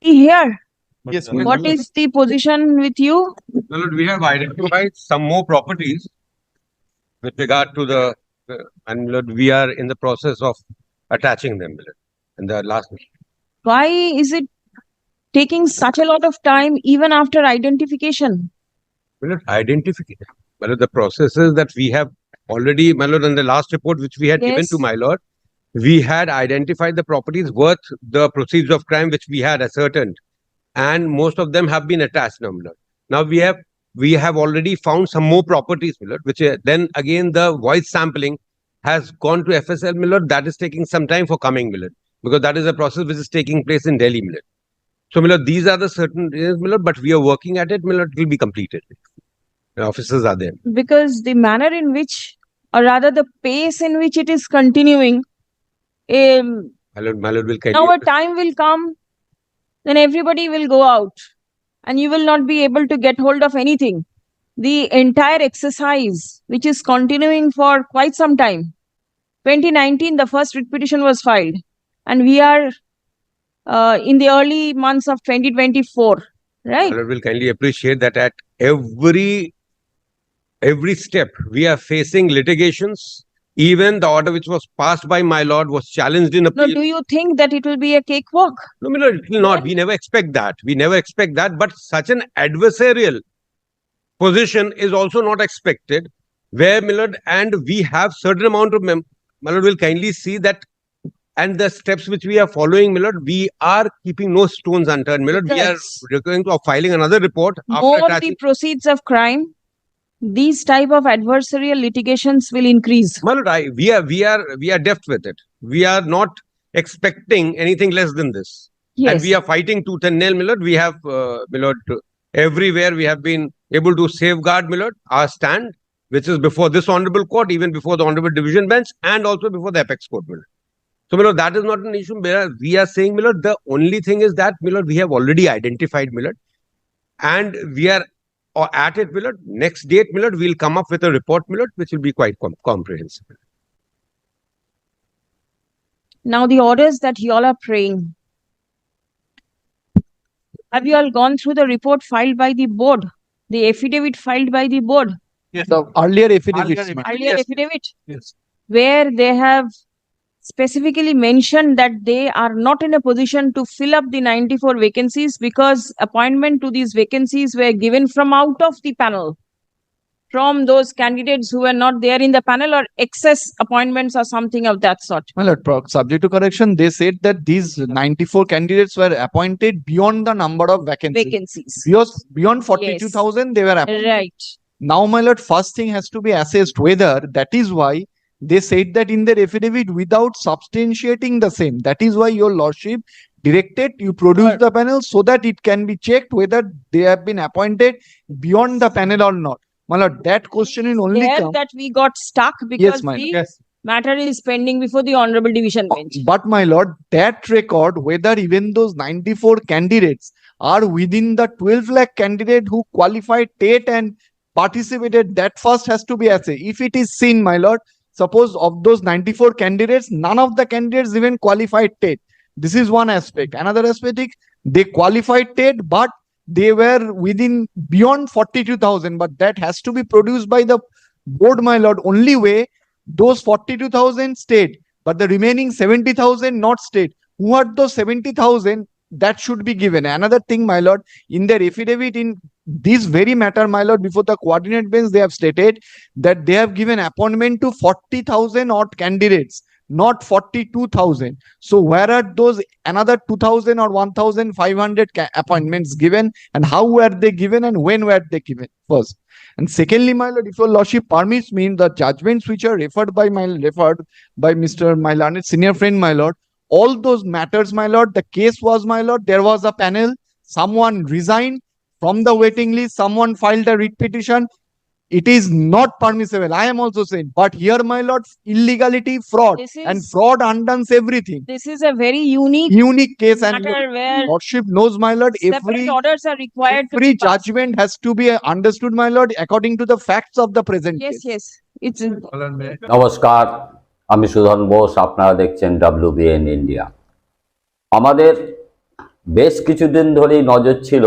here. Yes, Well, What is the position with you? Well, we have identified some more properties with regard to the, the- and Lord, we are in the process of attaching them Lord, in the last. Why is it taking such a lot of time even after identification? Well, identification. Well, the processes that we have already, my lord, in the last report which we had given Yes. to my lord, we had identified the properties worth the proceeds of crime which we had ascertained, and most of them have been attached now. Now we have we have already found some more properties, my which uh, then again the voice sampling has gone to FSL, my lord. That is taking some time for coming, my lord, because that is a process which is taking place in Delhi, my lord. So, my lord, these are the certain, areas, my but we are working at it, my lord. It will be completed. The officers are there. Because the manner in which, or rather the pace in which it is continuing, um, My lord, my lord will now a time will come, then everybody will go out and you will not be able to get hold of anything. The entire exercise, which is continuing for quite some time. 2019, the first writ petition was filed, and we are uh, in the early months of 2024, right? Lord will kindly appreciate that at every every step we are facing litigations. Even the order which was passed by my lord was challenged in No, appeal. do you think that it will be a cakewalk? No, my lord, it will not. We never expect that. We never expect that. But such an adversarial position is also not expected. Where, my lord, and we have certain amount of mem- my lord will kindly see that. And the steps which we are following, my lord, we are keeping no stones unturned. My lord, we are going to filing another report after More attaching. the proceeds of crime, these type of adversarial litigations will increase. Lord, I, we are we are we are deft with it. We are not expecting anything less than this. Yes. and we are fighting tooth and nail, Millard. We have, uh, Millard, everywhere we have been able to safeguard, Millard, our stand, which is before this honorable court, even before the honorable division bench, and also before the apex court, Millard. So, Millard, that is not an issue. Millard. We are saying, Millard, the only thing is that, Millard, we have already identified, Millard, and we are uh, at it, Millard. Next date, Millard, we'll come up with a report, Millard, which will be quite com- comprehensive. now the orders that you all are praying. Have you all gone through the report filed by the board? The affidavit filed by the board, Yes. The earlier affidavits. ma'am. earlier Yes, affidavit? yes. where they have specifically mentioned that they are not in a position to fill up the 94 vacancies because appointment to these vacancies were given from out of the panel. From those candidates who were not there in the panel or excess appointments or something of that sort. My lord, pro- subject to correction, they said that these ninety-four candidates were appointed beyond the number of vacancies. vacancies. Because beyond forty-two thousand, they were appointed. right. Now, my lord, first thing has to be assessed whether that is why they said that in their affidavit without substantiating the same. That is why your lordship directed you produce the panel so that it can be checked whether they have been appointed beyond the panel or not. My lord, that question will only there come. that we got stuck Yes, because my the yes. matter is pending before the honorable division uh, bench But my lord, that record, whether even those 94 candidates are within the 12 lakh candidate who qualified TET and participated, that first has to be assessed. If it is seen, my lord, suppose of those 94 candidates, none of the candidates even qualified TET. This is one aspect. Another aspect is they qualified TET, but they were within beyond 42,000. But that has to be produced by the board, my lord. Only way those 42,000 stayed but the remaining 70,000 not state. Who are those 70,000? That should be given. Another thing, my lord, in their affidavit, in this very matter, my lord, before the coordinate bench, they have stated that they have given appointment to 40,000 odd candidates, not 42,000. So, where are those another 2,000 or 1,500 ca- appointments given, and how were they given, and when were they given? First. And secondly, my lord, if your lordship permits me, the judgments which are referred by my referred by Mr. my learned senior friend, my lord, all those matters, my lord, the case was, my lord, there was a panel, someone resigned from the waiting list, someone filed a writ petition. It is not permissible. I am also saying, but here, my lord, illegality, fraud, this and fraud undoes everything. this is a very unique Unique case, and where lordship knows, my lord, every orders are required to every be passed. judgment has to be understood, my lord, according to the facts of the present Yes, case. yes. It's নমস্কার আমি সুধন বোস আপনারা দেখছেন WBN India আমাদের বেশ কিছুদিন ধরেই নজর ছিল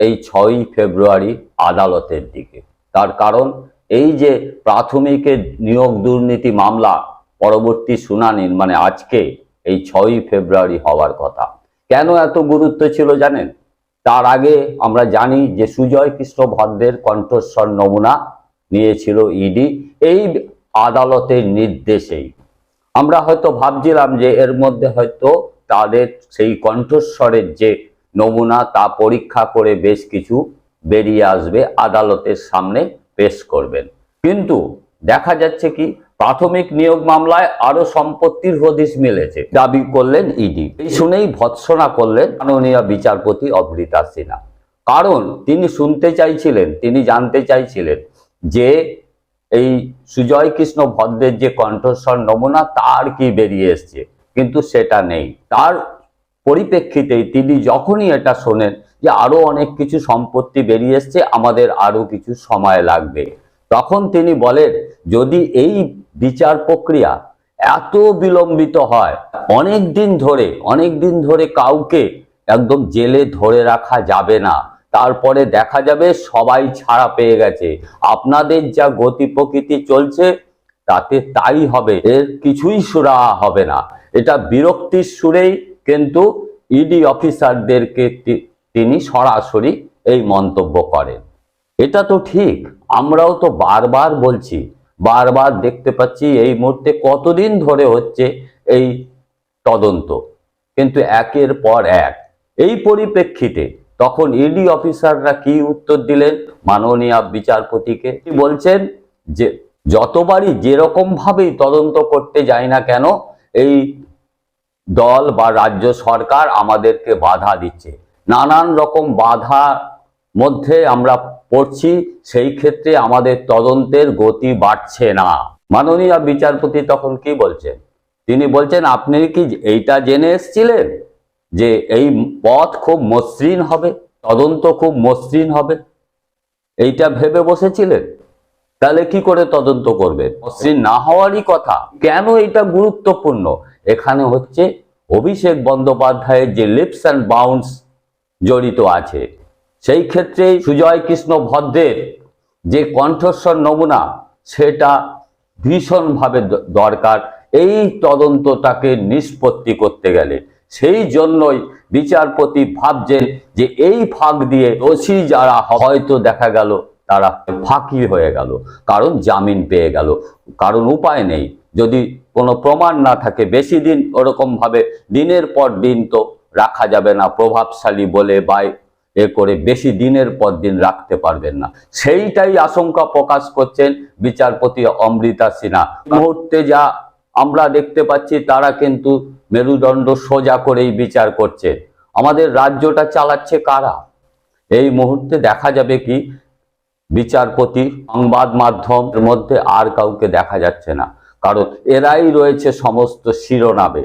এই ছয়ই ফেব্রুয়ারি আদালতের দিকে। তার কারণ, এই যে প্রাথমিকের নিয়োগ দুর্নীতি মামলা, পরবর্তী শুনানির মানে আজকে এই ছয়ই ফেব্রুয়ারি হওয়ার কথা। কেন এত গুরুত্ব ছিল জানেন? তার আগে আমরা জানি যে সুজয় কৃষ্ণ ভদ্রের কণ্ঠস্বর নমুনা নিয়েছিল ইডি, এই আদালতের নির্দেশেই। আমরা হয়তো ভাবছিলাম যে এর মধ্যে হয়তো তাদের সেই কণ্ঠস্বরের যে নমুনা তা পরীক্ষা করে বেশ কিছু বেরিয়ে আসবে, আদালতের সামনে পেশ করবেন। কিন্তু দেখা যাচ্ছে কি, প্রাথমিক নিয়োগ মামলায় আরও সম্পত্তির হদিশ মিলেছে। দাবি করলেন ইডি। এই শুনেই ভৎসনা করলেন মাননীয় বিচারপতি অমৃতা সিনহা। কারণ তিনি শুনতে চাইছিলেন, তিনি জানতে চাইছিলেন যে এই সুজয় কৃষ্ণ ভদ্রের যে কণ্ঠস্বর নমুনা, তার কি বেরিয়ে এসছে। কিন্তু সেটা নেই। তার পরিপ্রেক্ষিতেই তিনি যখনই এটা শোনেন যে আরও অনেক কিছু সম্পত্তি বেরিয়ে এসছে, আমাদের আরও কিছু সময় লাগবে। তখন তিনি বলেন, যদি এই বিচার প্রক্রিয়া এত বিলম্বিত হয়, অনেক দিন ধরে, অনেক দিন ধরে কাউকে একদম জেলে ধরে রাখা যাবে না। তারপরে দেখা যাবে সবাই ছাড়া পেয়ে গেছে। আপনাদের যা গতি প্রকৃতি চলছে, তাতে তাই হবে। এর কিছুই সুরাহা হবে না। এটা বিরক্তির সুরেই কিন্তু ইডি অফিসারদেরকে তিনি সরাসরি এই মন্তব্য করেন। এটা তো ঠিক, আমরাও তো বারবার বলছি, বারবার দেখতে পাচ্ছি এই মুহূর্তে কতদিন ধরে হচ্ছে এই তদন্ত। কিন্তু একের পর এক, এই পরিপ্রেক্ষিতে তখন ইডি অফিসাররা কি উত্তর দিলেন? মাননীয় বিচারপতিকে বলছেন? যে যতবারই যেরকম ভাবেই তদন্ত করতে যায় না কেন, এই দল বা রাজ্য সরকার আমাদেরকে বাধা দিচ্ছে। নানান রকম বাধা মধ্যে আমরা পড়ছি, সেই ক্ষেত্রে আমাদের তদন্তের গতি বাড়ছে না। মাননীয় বিচারপতি তখন কি বলছেন? তিনি বলছেন, আপনি কি এইটা জেনে এসেছিলেন যে এই পথ খুব মসৃণ হবে? তদন্ত খুব মসৃণ হবে? এইটা ভেবে বসেছিলেন? তাহলে কি করে তদন্ত করবে? মসৃণ না হওয়ারই কথা। কেন এটা গুরুত্বপূর্ণ? এখানে হচ্ছে অভিষেক বন্দ্যোপাধ্যায়ের যে লিপস অ্যান্ড বাউন্স জড়িত আছে, সেই ক্ষেত্রে সুজয় কৃষ্ণ ভদ্রের যে কণ্ঠস্বর নমুনা, সেটা ভীষণভাবে দরকার। এই তদন্তটাকে নিষ্পত্তি করতে গেলে। সেই জন্যই বিচারপতি ভাবছেন যে এই ফাঁক দিয়ে দোষী যারা হয়তো দেখা গেল তারা ফাঁকি হয়ে গেল, কারণ জামিন পেয়ে গেল। কারণ উপায় নেই, যদি কোনো প্রমাণ না থাকে, বেশি দিন ওরকম ভাবে, দিনের পর দিন তো রাখা যাবে না, প্রভাবশালী বলে বা এ করে বেশি দিনের পর দিন রাখতে পারবেন না। সেইটাই আশঙ্কা প্রকাশ করছেন বিচারপতি অমৃতা সিনহা। মুহূর্তে যা আমরা দেখতে পাচ্ছি, তারা কিন্তু মেরুদণ্ড সোজা করেই বিচার করছে। আমাদের রাজ্যটা চালাচ্ছে কারা? এই মুহূর্তে দেখা যাবে কি বিচারপতি, সংবাদ মাধ্যমের মধ্যে আর কাউকে দেখা যাচ্ছে না। কারণ এরাই রয়েছে সমস্ত শিরোনামে।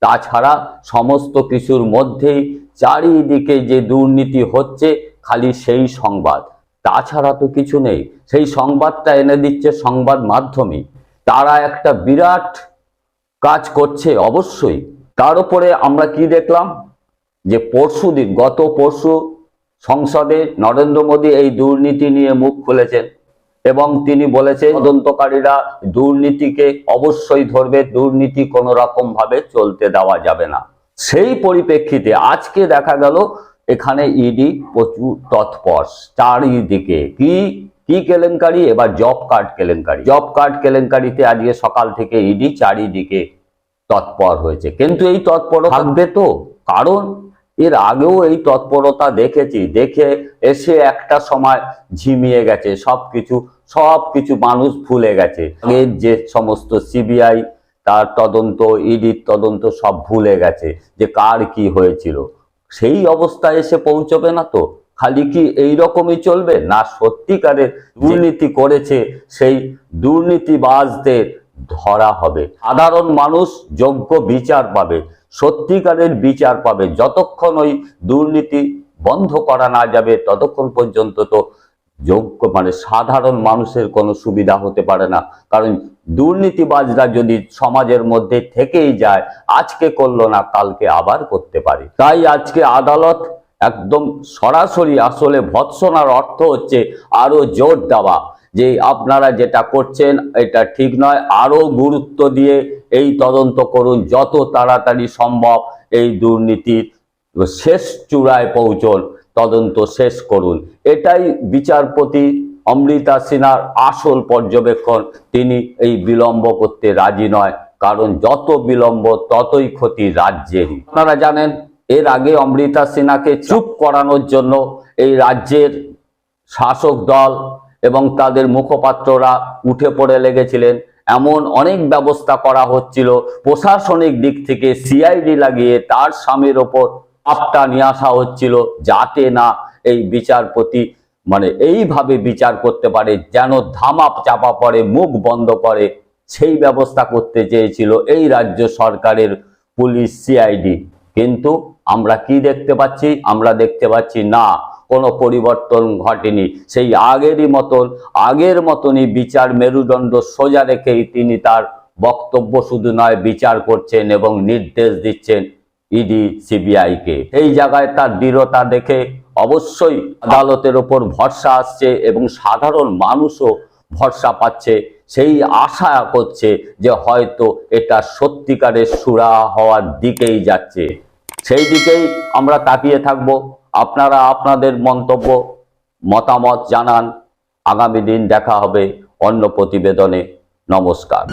তাছাড়া সমস্ত কিছুর মধ্যেই চারিদিকে যে দুর্নীতি হচ্ছে, খালি সেই সংবাদ। তাছাড়া তো কিছু নেই। সেই সংবাদটা এনে দিচ্ছে সংবাদ মাধ্যমে তারা একটা বিরাট কাজ করছে অবশ্যই। তার উপরে আমরা কি দেখলাম? যে পরশু দিন গত পরশু সংসদে নরেন্দ্র মোদী এই দুর্নীতি নিয়ে মুখ খুলেছেন এবং তিনি বলেছেন, তদন্তকারীরা দুর্নীতিকে অবশ্যই ধরবে, দুর্নীতি কোনো রকম ভাবে চলতে দেওয়া যাবে না। সেই পরিপ্রেক্ষিতে আজকে দেখা গেল, এখানে ইডি প্রচুর তৎপর, চারিদিকে কি কি কেলেঙ্কারি? এবার জব কার্ড কেলেঙ্কারি। জব কার্ড কেলেঙ্কারিতে আজকে সকাল থেকে ইডি চারিদিকে তৎপর হয়েছে। কিন্তু এই তৎপর থাকবে তো? কারণ এর আগেও এই তৎপরতা দেখেছি, দেখে এসে একটা সময় ঝিমিয়ে গেছে, সবকিছু সবকিছু মানুষ ভুলে গেছে। আগের যে সমস্ত সিবিআই, তার তদন্ত, ইডির তদন্ত সব ভুলে গেছে, যে কার কি হয়েছিল। সেই অবস্থায় এসে পৌঁছবে না তো? খালি কি এই রকমই চলবে? না সত্যিকারের দুর্নীতি করেছে, সেই দুর্নীতিবাজদের ধরা হবে। সাধারণ মানুষ যোগ্য বিচার পাবে। সত্যিকারের বিচার পাবে। যতক্ষণ ওই দুর্নীতি বন্ধ করা না যাবে, ততক্ষণ পর্যন্ত তো যোগ্য মানে সাধারণ মানুষের কোনো সুবিধা হতে পারে না। কারণ দুর্নীতিবাজরা যদি সমাজের মধ্যে থেকেই যায়, আজকে করল না, কালকে আবার করতে পারে। তাই আজকে আদালত একদম সরাসরি আসলে ভৎসনার অর্থ হচ্ছে আরও জোর দেওয়া। যে আপনারা যেটা করছেন, এটা ঠিক নয়। আরও গুরুত্ব দিয়ে এই তদন্ত করুন, যত তাড়াতাড়ি সম্ভব এই দুর্নীতির শেষ চূড়ায় পৌঁছন, তদন্ত শেষ করুন। এটাই বিচারপতি অমৃতা সিনহার আসল পর্যবেক্ষণ। তিনি এই বিলম্ব করতে রাজি নয়, কারণ যত বিলম্ব ততই ক্ষতি রাজ্যেরই আপনারা জানেন, এর আগে অমৃতা সিনহাকে চুপ করানোর জন্য এই রাজ্যের শাসক দল এবং তাদের মুখপাত্ররা উঠে পড়ে লেগেছিলেন। এমন অনেক ব্যবস্থা করা হচ্ছিল। প্রশাসনিক দিক থেকে সিআইডি লাগিয়ে তার স্বামীর ওপর আপটা নিয়ে আসা হচ্ছিল যাতে না এই বিচারপতি মানে এইভাবে বিচার করতে পারে, যেন ধামাপ চাপা পড়ে, মুখ বন্ধ করে। সেই ব্যবস্থা করতে চেয়েছিল এই রাজ্য সরকারের পুলিশ সিআইডি কিন্তু আমরা কি দেখতে পাচ্ছি? আমরা দেখতে পাচ্ছি না। কোনো পরিবর্তন ঘটেনি। সেই আগেরই মতন, আগের মতনই বিচার মেরুদণ্ড সোজা রেখেই তিনি তার বক্তব্য শুধু নয়, বিচার করছেন এবং নির্দেশ দিচ্ছেন ইডি সিবিআইকে। এই জায়গায় তার দৃঢ়তা দেখে অবশ্যই আদালতের ওপর ভরসা আসছে এবং সাধারণ মানুষও ভরসা পাচ্ছে, সেই আশা করছে যে হয়তো এটা সত্যিকারের সুরা হওয়ার দিকেই যাচ্ছে। সেই দিকেই আমরা তাকিয়ে থাকব। আপনারা আপনাদের মন্তব্য মতামত জানান। আগামী দিন দেখা হবে অন্য প্রতিবেদনে। নমস্কার।